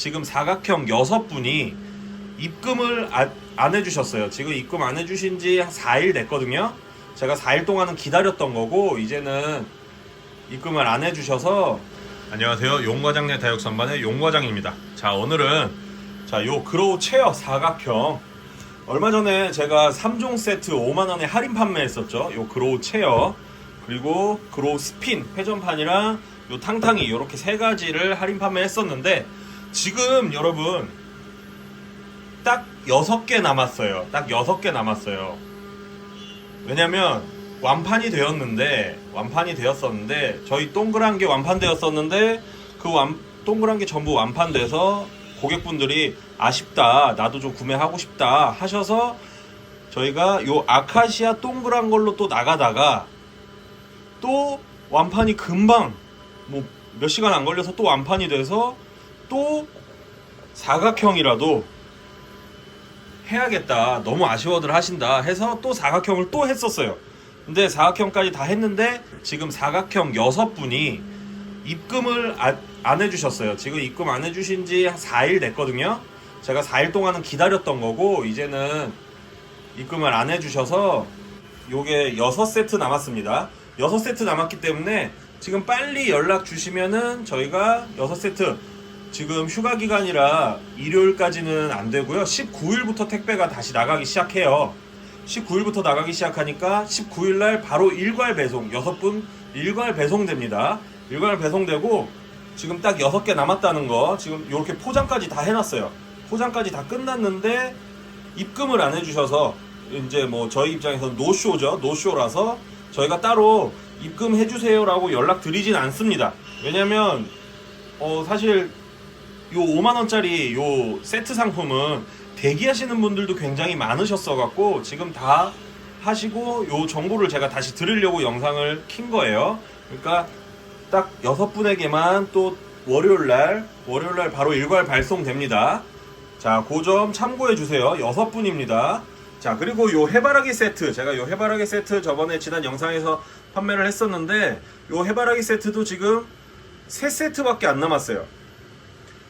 지금 사각형 6분이 입금을 아- 안 해주셨어요. 지금 입금 안 해주신 지한 4일 됐거든요. 제가 4일 동안은 기다렸던 거고 이제는 입금을 안 해주셔서 안녕하세요. 용과장내 다육 선반의 용과장입니다. 자 오늘은 자 요 그로우 체어 사각형 얼마 전에 제가 3종 세트 5만 원에 할인 판매했었죠. 요 그로우 체어 그리고 그로우 스핀 회전판이랑 요 탕탕이 이렇게 세 가지를 할인 판매했었는데 지금 여러분 딱 6개 남았어요. 딱 6개 남았어요. 왜냐면 완판이 되었는데 완판이 되었었는데 저희 동그란 게 완판되었었는데 그 완, 동그란 게 전부 완판돼서 고객분들이 아쉽다 나도 좀 구매하고 싶다 하셔서 저희가 요 아카시아 동그란 걸로 또 나가다가 또 완판이 금방 뭐 몇 시간 안 걸려서 또 완판이 돼서 또 사각형이라도 해야겠다. 너무 아쉬워들 하신다. 해서 또 사각형을 또 했었어요. 근데 사각형까지 다 했는데 지금 사각형 6분이 입금을 아- 안 해주셨어요. 지금 입금 안 해주신 지한 4일 됐거든요. 제가 4일 동안은 기다렸던 거고 이제는 입금을 안 해주셔서 요게 6세트 남았습니다. 6세트 남았기 때문에 지금 빨리 연락 주시면은 저희가 6세트 지금 휴가 기간이라 일요일까지는 안 되고요. 19일부터 택배가 다시 나가기 시작해요. 19일부터 나가기 시작하니까 19일 날 바로 일괄 배송 6분 일괄 배송됩니다. 일괄 배송되고 지금 딱 6개 남았다는 거 지금 이렇게 포장까지 다 해놨어요. 포장까지 다 끝났는데 입금을 안 해주셔서 이제 뭐 저희 입장에서는 노쇼죠. 노쇼라서 저희가 따로 입금해 주세요라고 연락 드리진 않습니다. 왜냐면 어 사실 요 5만 원짜리 요 세트 상품은 대기하시는 분들도 굉장히 많으셨어 갖고 지금 다 하시고 요 정보를 제가 다시 드리려고 영상을 킨 거예요. 그러니까 딱 여섯 분에게만 또 월요일 날 월요일 날 바로 일괄 발송됩니다. 자, 그 점 참고해 주세요. 여섯 분입니다. 자, 그리고 요 해바라기 세트 제가 요 해바라기 세트 저번에 지난 영상에서 판매를 했었는데 요 해바라기 세트도 지금 세 세트밖에 안 남았어요.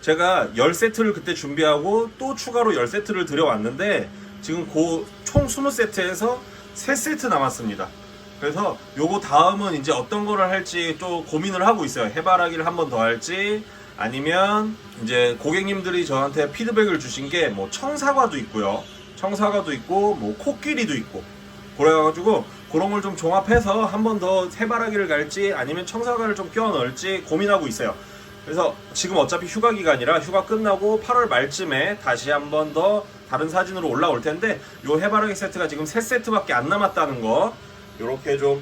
제가 10세트를 그때 준비하고 또 추가로 10세트를 들여왔는데 지금 그총 20세트에서 3세트 남았습니다. 그래서 요거 다음은 이제 어떤 거를 할지 또 고민을 하고 있어요. 해바라기를 한 번 더 할지 아니면 이제 고객님들이 저한테 피드백을 주신 게 뭐 청사과도 있고요. 청사과도 있고 뭐 코끼리도 있고 그래가지고 그런 걸 좀 종합해서 한 번 더 해바라기를 갈지 아니면 청사과를 좀 끼워 넣을지 고민하고 있어요. 그래서 지금 어차피 휴가 기간이라 휴가 끝나고 8월 말쯤에 다시 한 번 더 다른 사진으로 올라올 텐데 요 해바라기 세트가 지금 3세트밖에 안 남았다는 거. 요렇게 좀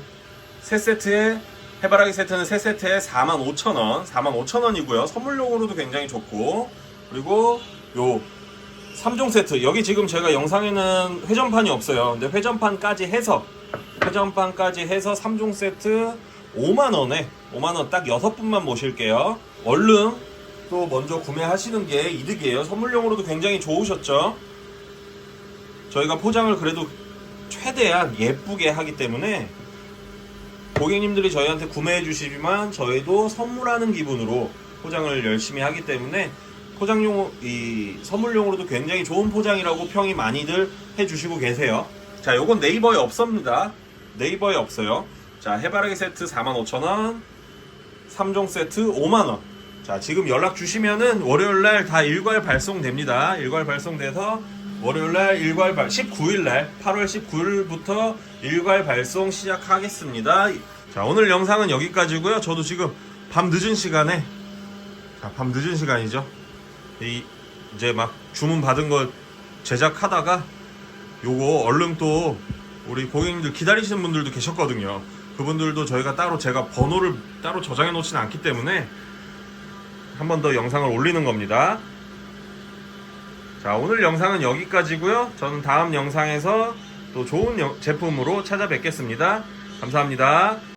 3세트에 해바라기 세트는 3세트에 45,000원 45,000원이고요. 선물용으로도 굉장히 좋고. 그리고 요 3종 세트. 여기 지금 제가 영상에는 회전판이 없어요. 근데 회전판까지 해서 회전판까지 해서 3종 세트 5만원에 5만원 딱 6분만 모실게요 얼른 또 먼저 구매하시는 게 이득이에요 선물용으로도 굉장히 좋으셨죠 저희가 포장을 그래도 최대한 예쁘게 하기 때문에 고객님들이 저희한테 구매해 주시지만 저희도 선물하는 기분으로 포장을 열심히 하기 때문에 포장용 이 선물용으로도 굉장히 좋은 포장이라고 평이 많이들 해주시고 계세요. 자, 요건 네이버에 없습니다. 네이버에 없어요. 자, 해바라기 세트 45,000원, 3종 세트 5만원. 자, 지금 연락 주시면은 월요일 날 다 일괄 발송됩니다. 일괄 발송돼서 월요일 날 일괄 발 19일 날 8월 19일부터 일괄 발송 시작하겠습니다. 자, 오늘 영상은 여기까지고요. 저도 지금 밤 늦은 시간에 자, 밤 늦은 시간이죠. 이 이제 막 주문 받은 거 제작하다가 요거 얼른 또 우리 고객님들 기다리시는 분들도 계셨거든요. 그분들도 저희가 따로 제가 번호를 따로 저장해 놓지는 않기 때문에 한 번 더 영상을 올리는 겁니다. 자, 오늘 영상은 여기까지고요. 저는 다음 영상에서 또 좋은 영- 제품으로 찾아뵙겠습니다. 감사합니다.